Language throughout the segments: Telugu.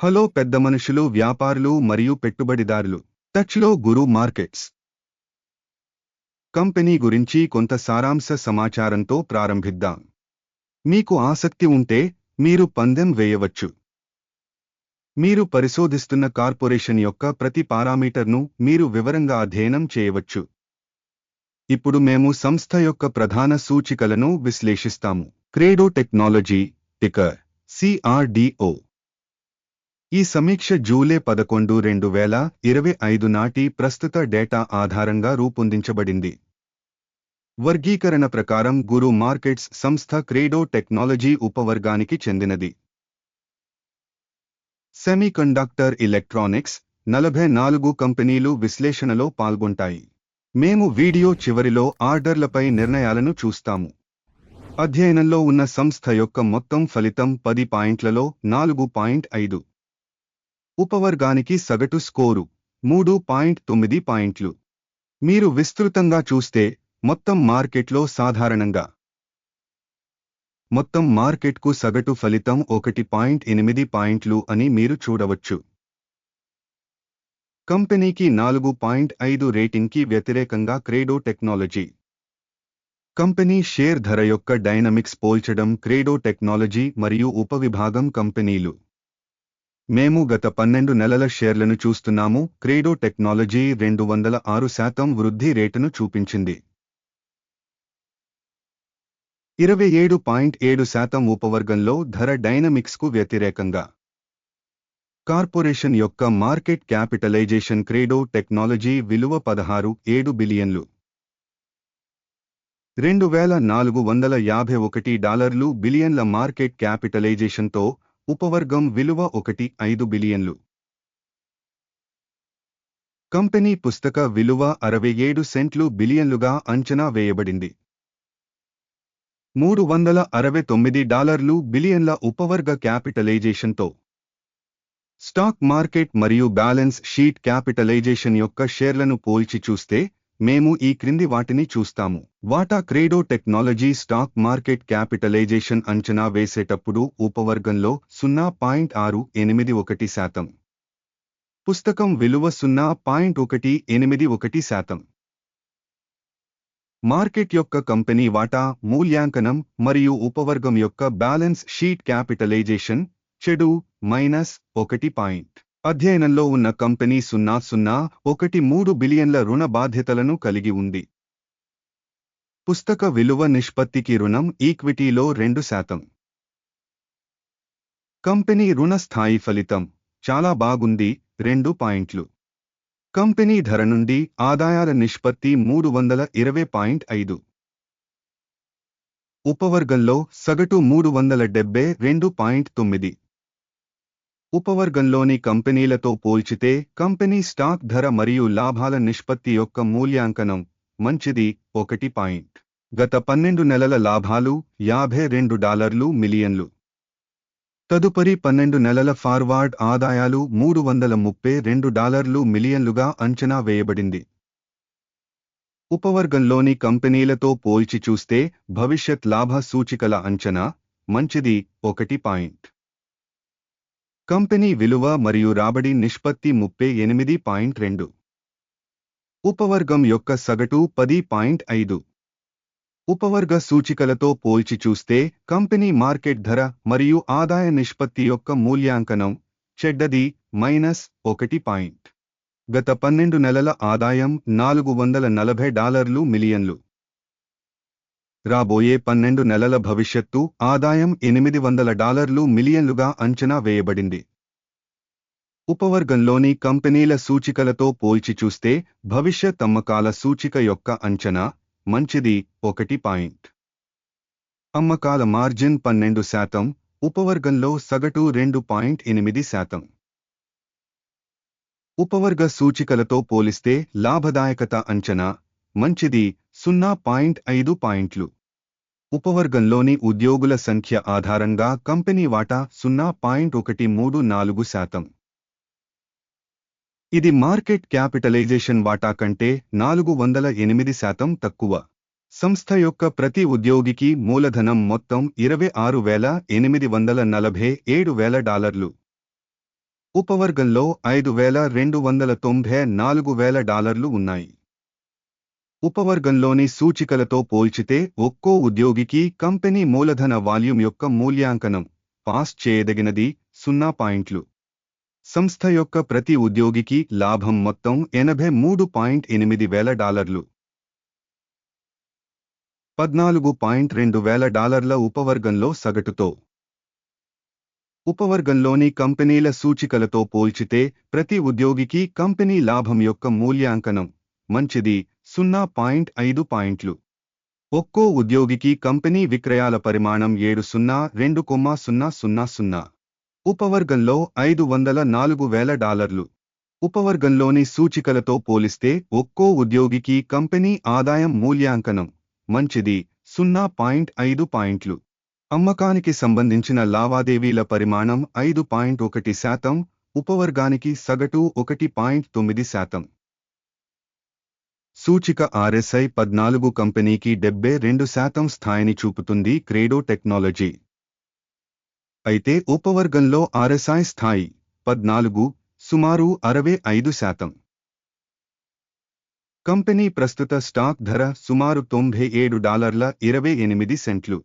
హలో పెద్ద మనుషులు వ్యాపారులు మరియు పెట్టుబడిదారులు. టచ్లో గురు మార్కెట్స్. కంపెనీ గురించి కొంత సారాంశ సమాచారంతో ప్రారంభిద్దాం. మీకు ఆసక్తి ఉంటే మీరు పందెం వేయవచ్చు. మీరు పరిశోధిస్తున్న కార్పొరేషన్ యొక్క ప్రతి పారామీటర్ను మీరు వివరంగా అధ్యయనం చేయవచ్చు. ఇప్పుడు మేము సంస్థ యొక్క ప్రధాన సూచికలను విశ్లేషిస్తాము. Credo technology ticker CRDO. ఈ సమీక్ష జూలై పదకొండు రెండు వేల ఇరవై ఐదు నాటి ప్రస్తుత డేటా ఆధారంగా రూపొందించబడింది. వర్గీకరణ ప్రకారం గురు మార్కెట్స్ సంస్థ క్రేడో టెక్నాలజీ ఉపవర్గానికి చెందినది. సెమీకండక్టర్ ఎలక్ట్రానిక్స్ నలభై నాలుగు కంపెనీలు విశ్లేషణలో పాల్గొంటాయి. మేము వీడియో చివరిలో ఆర్డర్లపై నిర్ణయాలను చూస్తాము. అధ్యయనంలో ఉన్న సంస్థ యొక్క మొత్తం ఫలితం పది పాయింట్లలో నాలుగు పాయింట్ ఐదు. ఉపవర్గానికి సగటు స్కోరు. మూడు పాయింట్ తొమ్మిది పాయింట్లు. మీరు విస్తృతంగా చూస్తే మొత్తం మార్కెట్లో సాధారణంగా. మొత్తం మార్కెట్కు సగటు ఫలితం ఒకటి పాయింట్ ఎనిమిది పాయింట్లు అని మీరు చూడవచ్చు. కంపెనీకి నాలుగు పాయింట్ ఐదు రేటింగ్కి వ్యతిరేకంగా క్రేడో టెక్నాలజీ. కంపెనీ షేర్ ధర యొక్క డైనమిక్స్ పోల్చడం క్రేడో టెక్నాలజీ మరియు ఉపవిభాగం కంపెనీలు. మేము గత పన్నెండు నెలల షేర్లను చూస్తున్నాము. క్రేడో టెక్నాలజీ రెండు వందల ఆరు శాతం వృద్ధి రేటును చూపించింది. ఇరవై ఏడు పాయింట్ ఏడు శాతం ఉపవర్గంలో ధర డైనమిక్స్కు వ్యతిరేకంగా. కార్పొరేషన్ యొక్క మార్కెట్ క్యాపిటలైజేషన్ క్రేడో టెక్నాలజీ విలువ పదహారు ఏడు బిలియన్లు. రెండు వేల నాలుగు వందల యాభై ఒకటి డాలర్లు బిలియన్ల మార్కెట్ క్యాపిటలైజేషన్తో ఉపవర్గం విలువ ఒకటి ఐదు బిలియన్లు. కంపెనీ పుస్తక విలువ అరవై ఏడు సెంట్లు బిలియన్లుగా అంచనా వేయబడింది. మూడు వందల అరవై తొమ్మిది డాలర్లు బిలియన్ల ఉపవర్గ క్యాపిటలైజేషన్తో. స్టాక్ మార్కెట్ మరియు బ్యాలెన్స్ షీట్ క్యాపిటలైజేషన్ యొక్క షేర్లను పోల్చి చూస్తే మేము ఈ క్రింది వాటిని చూస్తాము. వాటా Credo technology stock market capitalization అంచనా వేసేటప్పుడు ఉపవర్గంలో సున్నా పాయింట్ ఆరు ఎనిమిది ఒకటి శాతం. పుస్తకం విలువ సున్నా పాయింట్ ఒకటి ఎనిమిది ఒకటి శాతం. మార్కెట్ యొక్క కంపెనీ వాటా మూల్యాంకనం మరియు ఉపవర్గం యొక్క బ్యాలెన్స్ షీట్ క్యాపిటలైజేషన్ చెడు మైనస్ ఒకటి పాయింట్. అధ్యయనంలో ఉన్న కంపెనీ సున్నా సున్నా ఒకటి మూడు బిలియన్ల రుణ బాధ్యతలను కలిగి ఉంది. పుస్తక విలువ నిష్పత్తికి రుణం ఈక్విటీలో రెండు శాతం. కంపెనీ రుణ స్థాయి ఫలితం చాలా బాగుంది రెండు పాయింట్లు. కంపెనీ ధర నుండి ఆదాయాల నిష్పత్తి మూడు వందల ఇరవై పాయింట్ ఐదు. ఉపవర్గంలో సగటు మూడు వందల డెబ్బై రెండు పాయింట్ తొమ్మిది. ఉపవర్గంలోని కంపెనీలతో పోల్చితే కంపెనీ స్టాక్ ధర మరియు లాభాల నిష్పత్తి యొక్క మూల్యాంకనం మంచిది. ఒకటి పాయింట్. గత పన్నెండు నెలల లాభాలు యాభై రెండు డాలర్లు మిలియన్లు. తదుపరి పన్నెండు నెలల ఫార్వార్డ్ ఆదాయాలు మూడు వందల ముప్పై రెండు డాలర్లు మిలియన్లుగా అంచనా వేయబడింది. ఉపవర్గంలోని కంపెనీలతో పోల్చి చూస్తే భవిష్యత్ లాభ సూచికల అంచనా మంచిది. ఒకటి పాయింట్. కంపెనీ విలువ మరియు రాబడి నిష్పత్తి ముప్పై ఎనిమిది పాయింట్ రెండు. ఉపవర్గం యొక్క సగటు పది పాయింట్ ఐదు. ఉపవర్గ సూచికలతో పోల్చి చూస్తే కంపెనీ మార్కెట్ ధర మరియు ఆదాయ నిష్పత్తి యొక్క మూల్యాంకనం చెడ్డది మైనస్ ఒకటి పాయింట్. గత పన్నెండు నెలల ఆదాయం నాలుగు వందల నలభై డాలర్లు మిలియన్లు. రాబోయే పన్నెండు నెలల భవిష్యత్తు ఆదాయం ఎనిమిది వందల డాలర్లు మిలియన్లుగా అంచనా వేయబడింది. ఉపవర్గంలోని కంపెనీల సూచికలతో పోల్చి చూస్తే భవిష్యత్ అమ్మకాల సూచిక యొక్క అంచనా మంచిది ఒకటి పాయింట్. అమ్మకాల మార్జిన్ పన్నెండు శాతం ఉపవర్గంలో సగటు రెండు పాయింట్ ఎనిమిది శాతం. ఉపవర్గ సూచికలతో పోలిస్తే లాభదాయకత అంచనా మంచిది. సున్నా పాయింట్ ఐదు పాయింట్లు. ఉపవర్గంలోని ఉద్యోగుల సంఖ్య ఆధారంగా కంపెనీ వాటా సున్నా పాయింట్ ఒకటి మూడు నాలుగు శాతం. ఇది మార్కెట్ క్యాపిటలైజేషన్ వాటా కంటే నాలుగు వందల ఎనిమిది శాతం తక్కువ. సంస్థ యొక్క ప్రతి ఉద్యోగికి మూలధనం మొత్తం ఇరవై ఆరు వేల ఎనిమిది వందల నలభై ఏడు వేల డాలర్లు. ఉపవర్గంలో ఐదు వేల రెండు వందల తొంభై నాలుగు వేల డాలర్లు ఉన్నాయి. ఉపవర్గంలోని సూచికలతో పోల్చితే ఒక్కో ఉద్యోగికి కంపెనీ మూలధన వాల్యూమ్ యొక్క మూల్యాంకనం పాస్ చేయదగినది సున్నా పాయింట్లు. సంస్థ యొక్క ప్రతి ఉద్యోగికి లాభం మొత్తం ఎనభై మూడు పాయింట్ ఎనిమిది వేల డాలర్లు. పద్నాలుగు పాయింట్ రెండు వేల డాలర్ల ఉపవర్గంలో సగటుతో. ఉపవర్గంలోని కంపెనీల సూచికలతో పోల్చితే ప్రతి ఉద్యోగికి కంపెనీ లాభం యొక్క మూల్యాంకనం మంచిది సున్నా పాయింట్ ఐదు పాయింట్లు. ఒక్కో ఉద్యోగికి కంపెనీ విక్రయాల పరిమాణం ఏడు సున్నా రెండు కొమ్మ సున్నా సున్నా సున్నా. ఉపవర్గంలో ఐదు వందల నాలుగు వేల డాలర్లు. ఉపవర్గంలోని సూచికలతో పోలిస్తే ఒక్కో ఉద్యోగికి కంపెనీ ఆదాయం మూల్యాంకనం. మంచిది. సున్నా పాయింట్ ఐదు పాయింట్లు. అమ్మకానికి సంబంధించిన లావాదేవీల పరిమాణం ఐదు పాయింట్ ఒకటి శాతం ఉపవర్గానికి సగటు ఒకటి పాయింట్ తొమ్మిది శాతం. సూచిక ఆర్ఎస్ఐ పద్నాలుగు కంపెనీకి డెబ్బై రెండు శాతం స్థాయిని చూపుతుంది క్రేడో టెక్నాలజీ. అయితే ఉపవర్గంలో ఆర్ఎస్ఐ స్థాయి పద్నాలుగు సుమారు అరవై ఐదు శాతం. కంపెనీ ప్రస్తుత స్టాక్ ధర సుమారు తొంభై ఏడు డాలర్ల ఇరవై ఎనిమిది సెంట్లు.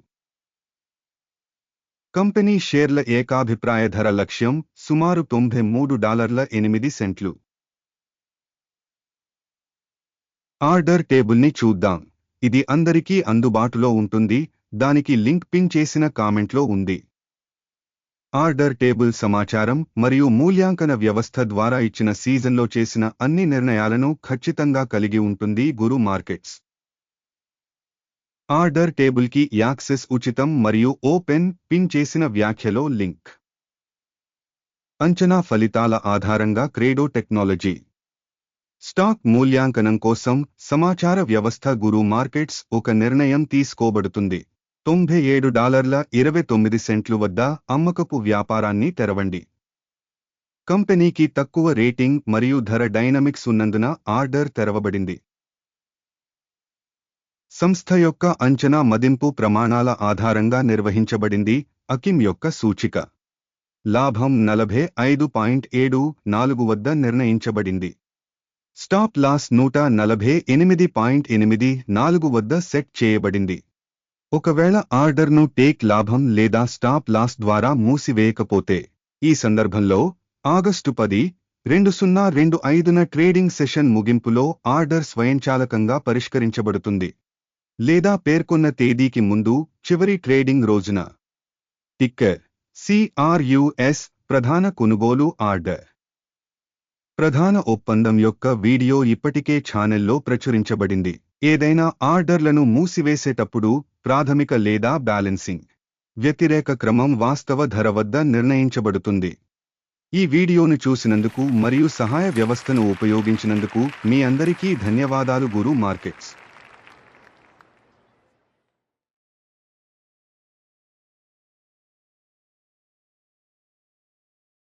కంపెనీ షేర్ల ఏకాభిప్రాయ ధర లక్ష్యం సుమారు తొంభై మూడు డాలర్ల ఎనిమిది సెంట్లు. ఆర్డర్ టేబుల్ని చూద్దాం. ఇది అందరికీ అందుబాటులో ఉంటుంది. దానికి లింక్ పిన్ చేసిన కామెంట్లో ఉంది. ఆర్డర్ టేబుల్ సమాచారం మరియు మూల్యాంకన వ్యవస్థ ద్వారా ఇచ్చిన సీజన్లో చేసిన అన్ని నిర్ణయాలను ఖచ్చితంగా కలిగి ఉంటుంది గురు మార్కెట్స్. ఆర్డర్ టేబుల్కి యాక్సెస్ ఉచితం మరియు ఓపెన్ పిన్ చేసిన వ్యాఖ్యలో లింక్. అంచనా ఫలితాల ఆధారంగా క్రేడో టెక్నాలజీ. స్టాక్ మూల్యాంకనం కోసం సమాచార వ్యవస్థ గురు మార్కెట్స్ ఒక నిర్ణయం తీసుకోబడుతుంది. తొంభై ఏడు డాలర్ల ఇరవై తొమ్మిది సెంట్లు వద్ద అమ్మకపు వ్యాపారాన్ని తెరవండి. కంపెనీకి తక్కువ రేటింగ్ మరియు ధర డైనమిక్స్ ఉన్నందున ఆర్డర్ తెరవబడింది. సంస్థ యొక్క అంచనా మదింపు ప్రమాణాల ఆధారంగా నిర్వహించబడింది అకిమ్ యొక్క సూచిక. లాభం నలభై ఐదు పాయింట్ ఏడు నాలుగు వద్ద నిర్ణయించబడింది. స్టాప్ లాస్ నూట నలభై ఎనిమిది పాయింట్ ఎనిమిది నాలుగు వద్ద సెట్ చేయబడింది. ఒకవేళ ఆర్డర్ను టేక్ లాభం లేదా స్టాప్ లాస్ ద్వారా మూసివేయకపోతే ఈ సందర్భంలో ఆగస్టు పది రెండు సున్నా రెండు ఐదున ట్రేడింగ్ సెషన్ ముగింపులో ఆర్డర్ స్వయంచాలకంగా పరిష్కరించబడుతుంది. లేదా పేర్కొన్న తేదీకి ముందు చివరి ట్రేడింగ్ రోజున. టిక్కర్ సిఆర్యుఎస్ ప్రధాన కొనుగోలు ఆర్డర్. ప్రధాన ఒప్పందం యొక్క వీడియో ఇప్పటికే ఛానెల్లో ప్రచురించబడింది. ఏదైనా ఆర్డర్లను మూసివేసేటప్పుడు ప్రాథమిక లేదా బ్యాలెన్సింగ్ వ్యతిరేక క్రమం వాస్తవ ధర వద్ద నిర్ణయించబడుతుంది. ఈ వీడియోను చూసినందుకు మరియు సహాయ వ్యవస్థను ఉపయోగించినందుకు మీ అందరికీ ధన్యవాదాలు గురు మార్కెట్స్.